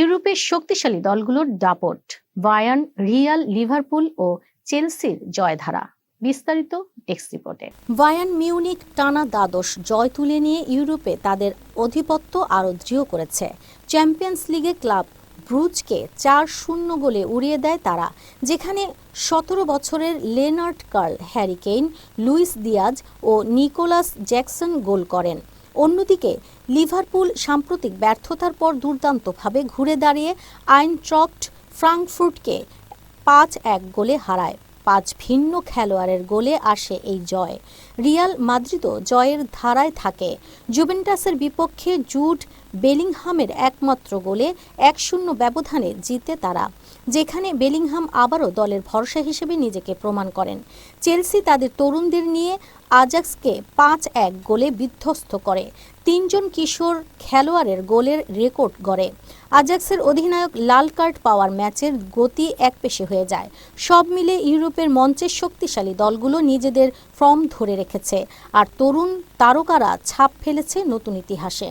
ইউরোপের শক্তিশালী দলগুলোর দাপট, বায়ার্ন, রিয়াল, লিভারপুল ও চেলসির জয়ধারা। বিস্তারিত টেক্সট রিপোর্টে। মিউনিক টানা দ্বাদশ জয় তুলে নিয়ে ইউরোপে তাদের আধিপত্য আরও দৃঢ় করেছে। চ্যাম্পিয়ন্স লিগে ক্লাব ব্রুজকে চার শূন্য গোলে উড়িয়ে দেয় তারা, যেখানে সতেরো বছরের Leonard Carl Harry Kane Luis Diaz ও নিকোলাস জ্যাকসন গোল করেন। অন্যদিকে, লিভারপুল সাম্প্রতিক ব্যর্থতার পর দুর্দান্তভাবে ঘুরে দাঁড়িয়ে আইন আইনট্রক্ট ফ্রাঙ্কফুর্টকে পাঁচ এক গোলে হারায়। পাঁচ ভিন্ন খেলোয়াড়ের গোলে আসে এই জয়। রিয়াল মাদ্রিদও জয়ের ধারায় থাকে। জুভেন্টাসের বিপক্ষে জুড বেলিংহামের একমাত্র গোলে এক শূন্য ব্যবধানে জিতে তারা, যেখানে বেলিংহাম আবারও দলের ভরসা হিসেবে নিজেকে প্রমাণ করেন। চেলসি তাদের তরুণদের নিয়ে আজাক্সকে পাঁচ এক গোলে বিধ্বস্ত করে। তিনজন কিশোর খেলোয়াড়ের গোলের রেকর্ড গড়ে। আজাক্সের অধিনায়ক লাল কার্ড পাওয়ার ম্যাচের গতি এক পেশে হয়ে যায়। সব মিলে ইউরোপের মঞ্চের শক্তিশালী দলগুলো নিজেদের ফর্ম ধরে রেখেছে। আর তরুণ তারকারা ছাপ ফেলেছে নতুন ইতিহাসে।